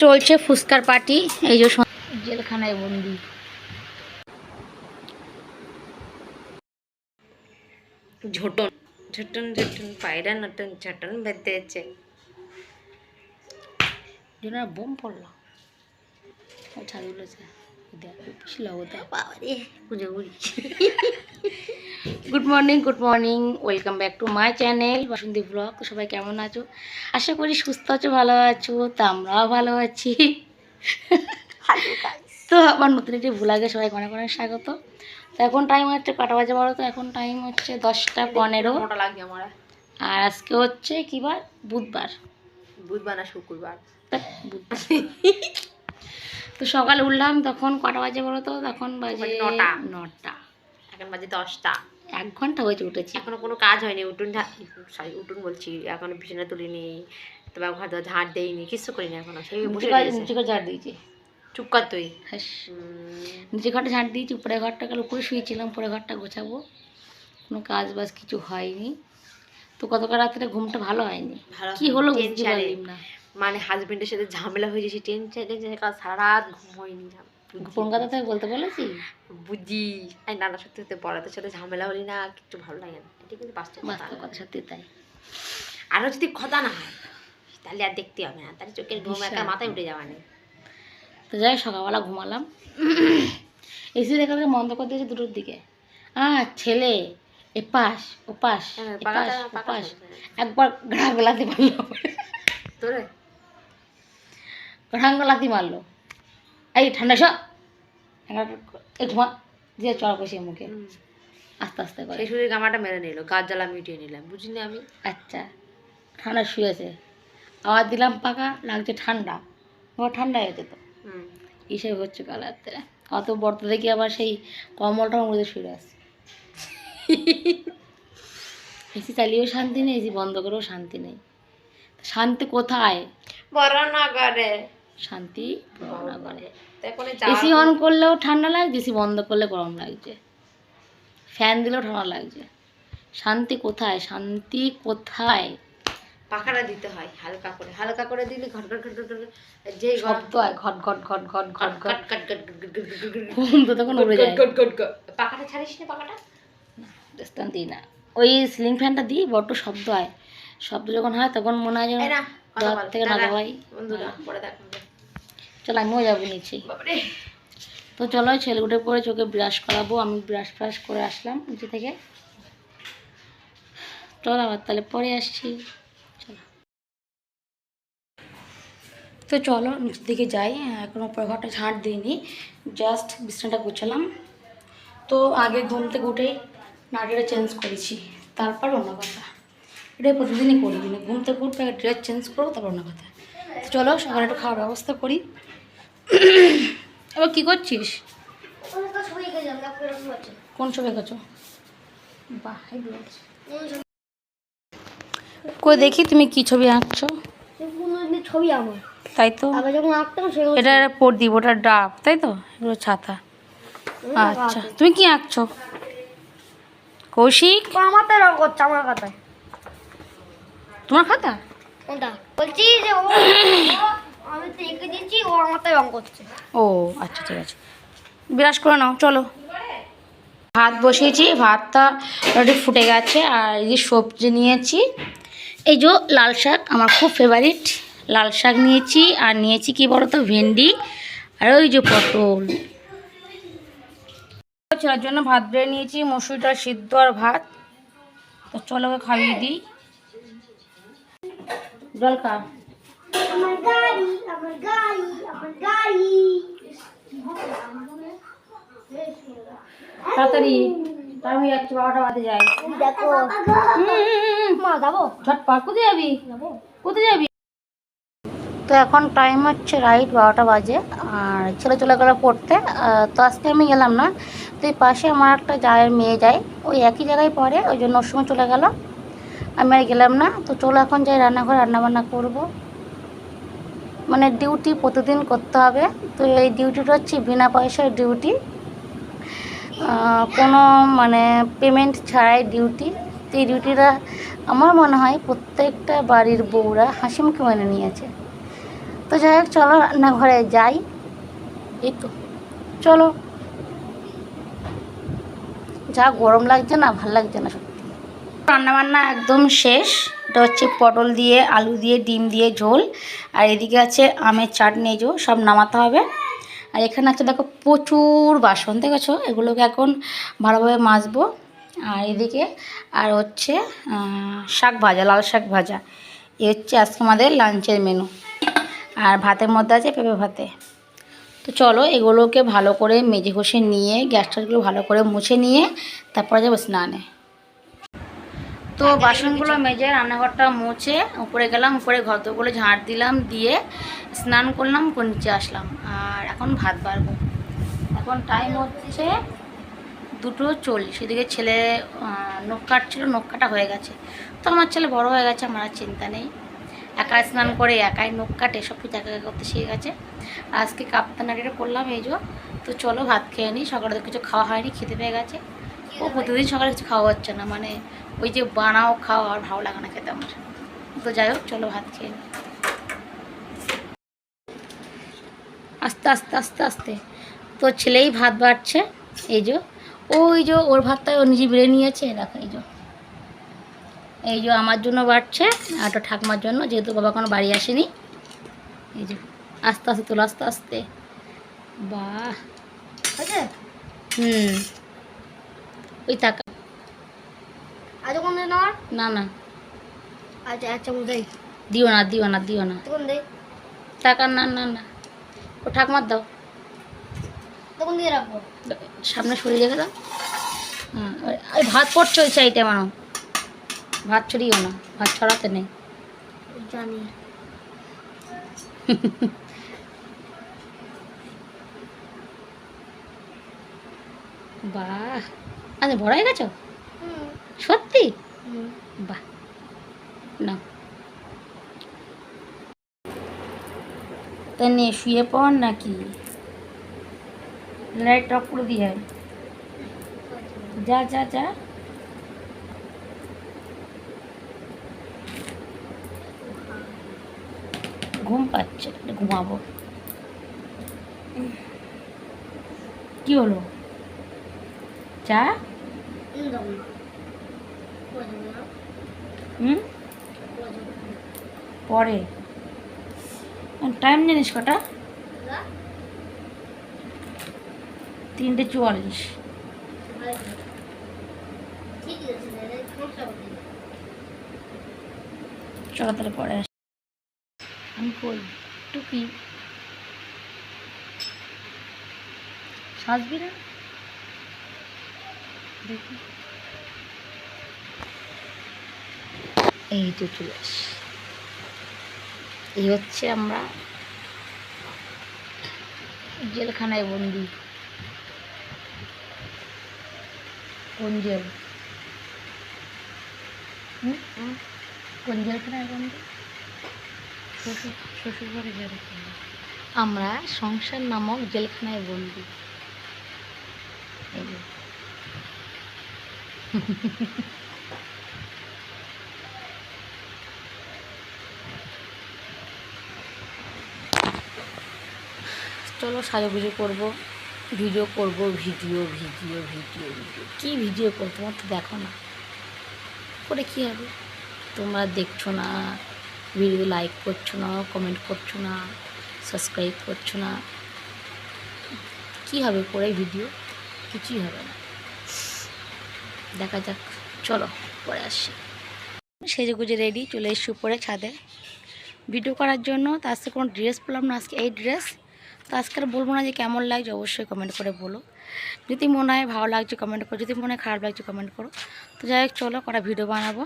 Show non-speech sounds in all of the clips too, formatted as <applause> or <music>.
চলছে ফুচকার পার্টি এই যে জেলখানায় বন্দি। ঝোটন ঝটন ঝটন পায়রা নটন ঝটন বেঁধেছে। যেন বোম পড়ল। ও করি good morning good morning welcome back to my channel Basanti vlog সবাই কেমন আছো? আশা করি সুস্থ আছো ভালো আছো তা আমরাও ভালো আছি। তো আমার নতুন একটি ভুলাগে সবাই অনেক অনেক স্বাগত। তো এখন টাইম হচ্ছে কটা বাজে বলো তো? এখন টাইম হচ্ছে দশটা পনেরো। মোটা লাগে আমার। আর আজকে হচ্ছে কি বার? বুধবার। বুধবার না শুক্রবার। বুধবার। তো সকালে উঠলাম তখন কটা বাজে বলো তো? তখন বাজে বাজে নটা। নটা। এখন বাজে দশটা। এক ঘণ্টা হয়েছে উঠেছি। এখনও কোনো কাজ হয়নি উঠুন সরি উঠুন বলছি এখনও বিছানা তুলিনি তারপর ঘর দর ঝাঁট দেইনি কিছু করিনি এখনও সেই বসে নিচে ঘর ঝাড় দিয়েছি। চুপ কর তুই। নিচে ঘরটা ঝাড় দিয়েছি উপরে ঘরটা কাল উপরে শুয়েছিলাম পরে ঘরটা গোছাবো। কোনো কাজ বাজ কিছু হয়নি। তো গতকাল রাত্রে ঘুমটা ভালো হয়নি। ভালো কি হলো বুঝতে পারলাম না। মানে হাজবেন্ডের সাথে ঝামেলা হয়ে যাচ্ছে টেনশন টেনশন কাল সারা রাত ঘুম হয়নি গোপন কথা থেকে বলতে বলেছি? বুঝি। এই নানা সত্যি সত্যি পড়াতে সাথে ঝামেলা হলি না কিছু ভালো লাগে না। এটা কিন্তু বাস্তব কথা সত্যি তাই। আরও যদি কথা না হয় তাহলে আর দেখতে হবে না। তাহলে চোখের ঘুম একটা মাথায় উঠে যাওয়া নেই তো যাই সকালবেলা ঘুমালাম। এসি দেখা বন্ধ করে দিয়েছে দুটোর দিকে। আহ ছেলে এপাশ ওপাশ হ্যাঁ, এপাশ ওপাশ। একবার ঘাড়া গোলাতে মারলো তোরে? ঘাড়া গোলাতি মারলো। এই ঠান্ডা সব ঘুমা দিয়ে চড় কষে মুখে। আস্তে আস্তে করে। সুযোগ গামাটা মেরে নিল গাছ জ্বালা মিটিয়ে নিলাম বুঝিনি আমি? আচ্ছা ঠান্ডা শুয়েছে। আবার দিলাম পাকা লাগছে ঠান্ডা। ও ঠান্ডা হয়েছে তো হুম। হিসেবে হচ্ছে কাল রাত্রে। অত বর্ত দেখি আবার সেই কম্বলটার মধ্যে শুয়ে আছে। এসি চালিয়েও শান্তি নেই এসি বন্ধ করেও শান্তি নেই। শান্তি কোথায়? বড় না করে শান্তি না করে এসি অন করলেও ঠান্ডা লাগছে এসি বন্ধ করলে গরম লাগছে ফ্যান দিলেও ঠান্ডা লাগছে শান্তি কোথায় শান্তি কোথায় পাখাটা দিতে হয় হালকা করে হালকা করে দিলে ঘট ঘট ঘট ঘট যে শব্দ হয় ঘট ঘট ঘট ঘট ঘট ঘট ঘট ঘট ঘট ঘট তো তখন উড়ে যায় ঘট ঘট ঘট পাখাটা ছাড়িস না পাখাটা স্থান দিই না ওই সিলিং ফ্যানটা দিই বড্ড শব্দ হয় শব্দ যখন হয় তখন মনে হয় যেন থেকে না ভাই বন্ধুরা পরে দেখো চলো আমিও যাব নিচে। তো চলো ছেলে উঠে পরে চোখে ব্রাশ করাবো। আমি ব্রাশ ফ্রাশ করে আসলাম নিচে থেকে। চলো আবার তাহলে পরে আসছি। চলো। তো চলো নিচের দিকে যাই। এখনও পরে ঘরটা ঝাঁট দিইনি। জাস্ট বিছানাটা গোছালাম। তো আগে ঘুম থেকে উঠেই নাড়িটা চেঞ্জ করেছি। তারপর অন্য কথা এটাই প্রতিদিনই করি। মানে ঘুম থেকে উঠবে ড্রেস চেঞ্জ করব তারপর অন্য কথা তো চলো সকালে একটু খাওয়ার ব্যবস্থা করি। এবার কি করছিস? কোন ছবি এঁকেছো? বাহ কই দেখি তুমি কি ছবি আঁকছো? ছবি আমার তাই তো। এটা প্রদীপ, ওটা ডাব, তাই তো? এগুলো ছাতা। আচ্ছা তুমি কি আঁকছো? কৌশিক? আমার তো আমার খাতায় তোমার খাতা? বলছি যে আমি তো এঁকে দিয়েছি, ও আমার তো রঙ করছে। ও আচ্ছা ঠিক আছে। বিরাজ করে নাও, চলো। ভাত বসিয়েছি, ভাতটা অলরেডি ফুটে গেছে, আর এই যে সবজি নিয়েছি। এই যে লাল শাক, আমার খুব ফেভারিট লাল শাক নিয়েছি, আর নিয়েছি কি বলো তো ভেন্ডি, আর ওই যে পটল। ছেলের জন্য ভাত বেড়ে নিয়েছি, মসুরিটা সিদ্ধ আর ভাত। তো চলো খাইয়ে দিই। জল খা। আমার গাড়ি আমার গাড়ি আমার গাড়ি। তাড়াতাড়ি আমি যাচ্ছি বাবাটা বাদে যাই দেখো। মা যাব? ঝটপট কোথায় যাবি? কোথায় যাবি? তো এখন টাইম হচ্ছে রাইট বারোটা বাজে আর ছেলে চলে গেলো পড়তে তো আজকে আমি গেলাম না। তো এই পাশে আমার একটা জায়ের মেয়ে যায় ওই একই জায়গায় পড়ে ওই জন্য ওর সঙ্গে চলে গেল আমি আর গেলাম না তো চলো এখন যাই রান্নাঘরে রান্নাবান্না করব। মানে ডিউটি প্রতিদিন করতে হবে। তো এই ডিউটিটা হচ্ছে বিনা পয়সার ডিউটি কোনো মানে পেমেন্ট ছাড়াই ডিউটি তো এই ডিউটিটা আমার মনে হয় প্রত্যেকটা বাড়ির বউরা হাসি মুখে মেনে নিয়েছে। তো যাই হোক, চলো রান্নাঘরে যাই। এই তো। চলো। যা গরম লাগছে না, ভালো লাগছে না সত্যি। রান্নাবান্না একদম শেষ। এটা হচ্ছে পটল দিয়ে, আলু দিয়ে, ডিম দিয়ে ঝোল। আর এদিকে আছে আমের চাটনি জো সব নামাতে হবে। আর এখানে আছে দেখো প্রচুর বাসন, দেখেছ? এগুলোকে এখন ভালোভাবে মাজবো। আর এদিকে, আর হচ্ছে শাক ভাজা, লাল শাক ভাজা। এ হচ্ছে আজকে আমাদের লাঞ্চের মেনু আর ভাতের মধ্যে আছে পেঁপে ভাতে। তো চলো, এগুলোকে ভালো করে মেজে ঘষে নিয়ে গ্যাস টাসগুলো ভালো করে মুছে নিয়ে, তারপরে যাব স্নানে। তো বাসনগুলো মেজে রান্নাঘরটা মুছে উপরে গেলাম, উপরে ঘর ঘরগুলো ঝাঁট দিলাম, দিয়ে স্নান করলাম করে নিচে আসলাম। আর এখন ভাত বাড়বো। এখন টাইম হচ্ছে দুটো চল্লিশ। এদিকে ছেলে নখ কাটছিল, নখ কাটা হয়ে গেছে। তো আমার ছেলে বড় হয়ে গেছে, আমার আর চিন্তা নেই। একা স্নান করে, একাই নখ কাটে, সব কিছু একা করতে শিখে গেছে। আজকে কাপ্তানাড়িটা করলাম, এই যো। তো চলো ভাত খেয়ে নিই সকালে কিছু খাওয়া হয়নি খেতে পেয়ে গেছে। ও প্রতিদিন সকালে কিছু খাওয়া হচ্ছে না মানে ওই যে বানাও খাওয়া আর ভালো লাগে না খেতে আমার। তো যাই হোক, চলো ভাত খেয়ে আস্তে আস্তে আস্তে আস্তে। তো ছেলেই ভাত বাড়ছে, এই যে। ওই যে ওর ভাতটা ও নিজে বেড়ে নিয়েছে, দেখো এই যে। এই যে আমার জন্য বাড়ছে, আর ওটা ঠাকুমার জন্য, যেহেতু বাবা কোনো বাড়ি আসেনি। এই যে, আস্তে আস্তে তোলো, আস্তে আস্তে। বাহ। হুম। ওই টাকা আজ কোন দিন আমার না না। আচ্ছা এক চামচ দেই। দিও না দিও না দিও না। টাকা না না না। ও ঠাকুমার দাও। তখন দিয়ে রাখব। সামনে সরিয়ে রেখে দাও। হ্যাঁ ভাত পড়ছে ওই সাইডে মানো ভাত ছড়িও না ভাত ছড়াতে নেই। জানি। বাহ। আচ্ছা বড় হয়ে গেছো? সত্যি? বাহ। না তা শুয়ে পড় নাকি? লাইট অফ করে দিয়ে যা যা যা। ঘুম পাচ্ছে ঘুমাবো। কি হলো? চা? করে করে। পরে টাইম জানিস কটা? তিনটে চুয়াল্লিশ। করে। চলো তাহলে পরে আসি। আমি কই? টুকি সাজবি না? দেখি। এই তো চলে এই হচ্ছে আমরা জেলখানায় বন্দি। কোন জেল কোন জেলখানায় বন্দি? শ্বশুর শ্বশুরবাড়ি জেলখানা আমরা সংসার নামক জেলখানায় বন্দি। এই চলো সাজুগুজু করব, ভিডিও করব, ভিডিও ভিডিও ভিডিও ভিডিও। কী ভিডিও করব? তোমার তো দেখো না। করে কী হবে? তোমরা দেখছ না, ভিডিও লাইক করছ না কমেন্ট করছ না সাবস্ক্রাইব করছ না। কী হবে করে ভিডিও? কিছুই হবে না। দেখা যাক। চলো, পরে আসি। সেজে গুজে রেডি, চলে এসছি উপরে ছাদে। ভিডিও করার জন্য তার সাথে কোনো ড্রেস পেলাম না, আজকে এই ড্রেস তো আজকে আর বলব না যে কেমন লাগছে অবশ্যই কমেন্ট করে বলো। যদি মনে হয় ভালো লাগছে কমেন্ট করো। যদি মনে হয় খারাপ লাগছে কমেন্ট করো। তো যাই হোক চলো কটা ভিডিও বানাবো।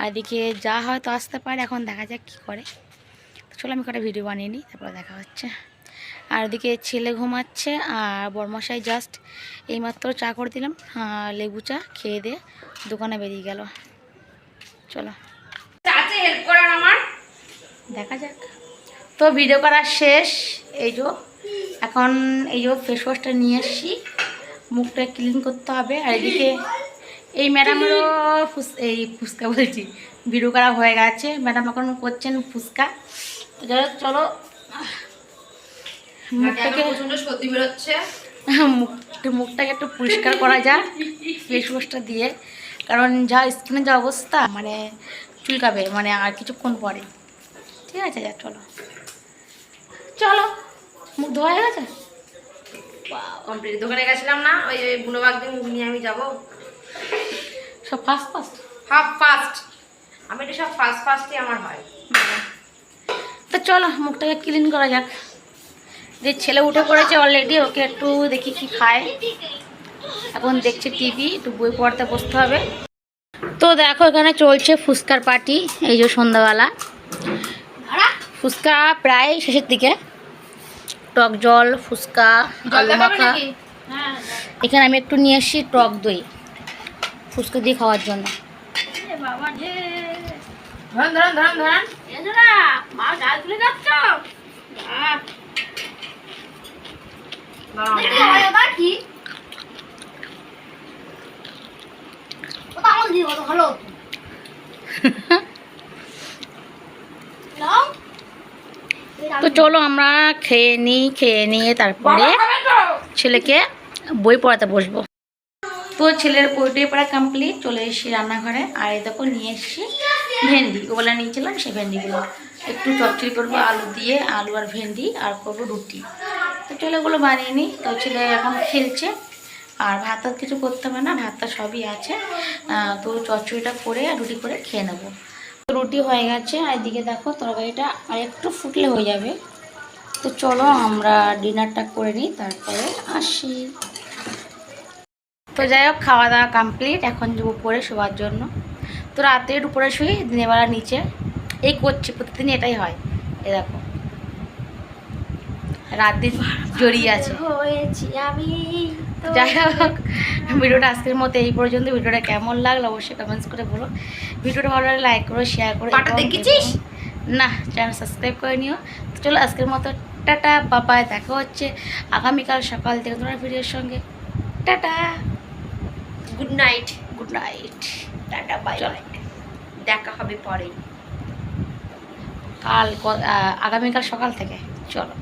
আর এদিকে যা হয়তো আসতে পারে এখন দেখা যাক কী করে। তো চলো আমি কটা ভিডিও বানিয়ে নিই তারপরে দেখা হচ্ছে। আর এদিকে ছেলে ঘুমাচ্ছে আর বরমশাই জাস্ট এইমাত্র চা করে দিলাম লেবু চা খেয়ে দিয়ে দোকানে বেরিয়ে গেল। চলো। হেল্প করার আমার। দেখা যাক। তো ভিডিও করা শেষ। এই যে এখন এই যে ফেস ওয়াশটা নিয়ে এসছি মুখটা ক্লিন করতে হবে। আর এদিকে এই ম্যাডামেরও ফুস এই ফুচকা বলছি ভিডিও করা হয়ে গেছে। ম্যাডাম এখন করছেন ফুচকা তো চলো। মুখটাকে সর্দি বেরোচ্ছে। মুখটা মুখটাকে একটু পরিষ্কার করা যাক ফেস ওয়াশটা দিয়ে। কারণ যা স্কিনের যা অবস্থা মানে চুলকাবে মানে আর কিছুক্ষণ পরে। ঠিক আছে যা চলো। চলো মুখ ধোয়া হয়ে গেছে? কমপ্লিট দোকানে গেছিলাম না ওই ওই বুনো বাগ দিয়ে মুখ নিয়ে আমি যাব। সব ফাস্ট ফাস্ট হাফ ফাস্ট আমি এটা সব ফাস্ট ফাস্টই আমার হয়। তো চলো মুখটাকে ক্লিন করা যাক। যে ছেলে উঠে পড়েছে অলরেডি ওকে একটু দেখি কি খায়। এখন দেখছে টিভি একটু বই পড়তে বসতে হবে। তো দেখো এখানে চলছে ফুচকার পার্টি এই যে সন্ধ্যাবেলা। ফুচকা প্রায় শেষের দিকে। টক জল ফুচকা আলু মাখা। এখানে আমি একটু নিয়ে এসেছি টক দই ফুচকা দিয়ে খাওয়ার জন্য। ভালো। <laughs> তো চলো আমরা খেয়ে নিই খেয়ে নিয়ে তারপরে ছেলেকে বই পড়াতে বসবো। তো ছেলের বইটাই পড়া কমপ্লিট চলে এসেছি রান্নাঘরে। আর এই দেখো নিয়ে এসেছি ভেন্ডি। ওগুলো নিয়েছিলাম সেই ভেন্ডিগুলো। একটু চচ্চড়ি করব আলু দিয়ে আলু আর ভেন্ডি আর করব রুটি। তো চলে ওগুলো বানিয়ে নিই। তো ছেলে এখন খেলছে। আর ভাত কিছু করতে হবে না ভাতটা সবই আছে। তো চচ্চড়িটা করে আর রুটি করে খেয়ে নেব। রুটি হয়ে গেছে, আর এদিকে দেখো তরকারিটা আর একটু ফুটলে হয়ে যাবে। তো চলো আমরা ডিনারটা করে নিই, তারপরে আসি। তো যাই হোক খাওয়া দাওয়া কমপ্লিট এখন উপরে শোয়ার জন্য। তো রাতের উপরে শুয়ে দিনের বেলা নিচে। এই করছি, প্রতিদিন এটাই হয়। এ দেখো। রাত দিন জড়িয়ে আছে। হয়েছি আমি যাই হোক ভিডিওটা আজকের মতো এই পর্যন্ত। ভিডিওটা কেমন লাগল অবশ্যই কমেন্টস করে বলো। ভিডিওটা ভালো লাগলে লাইক করো শেয়ার করো দেখেছিস? না চ্যানেল সাবস্ক্রাইব করে নিও। চলো আজকের মতো টাটা বাবায় দেখা হচ্ছে আগামীকাল সকাল থেকে তোমার ভিডিওর সঙ্গে। Tata. Good night good night tata bye দেখা হবে পরে। কাল আগামীকাল সকাল থেকে। চলো।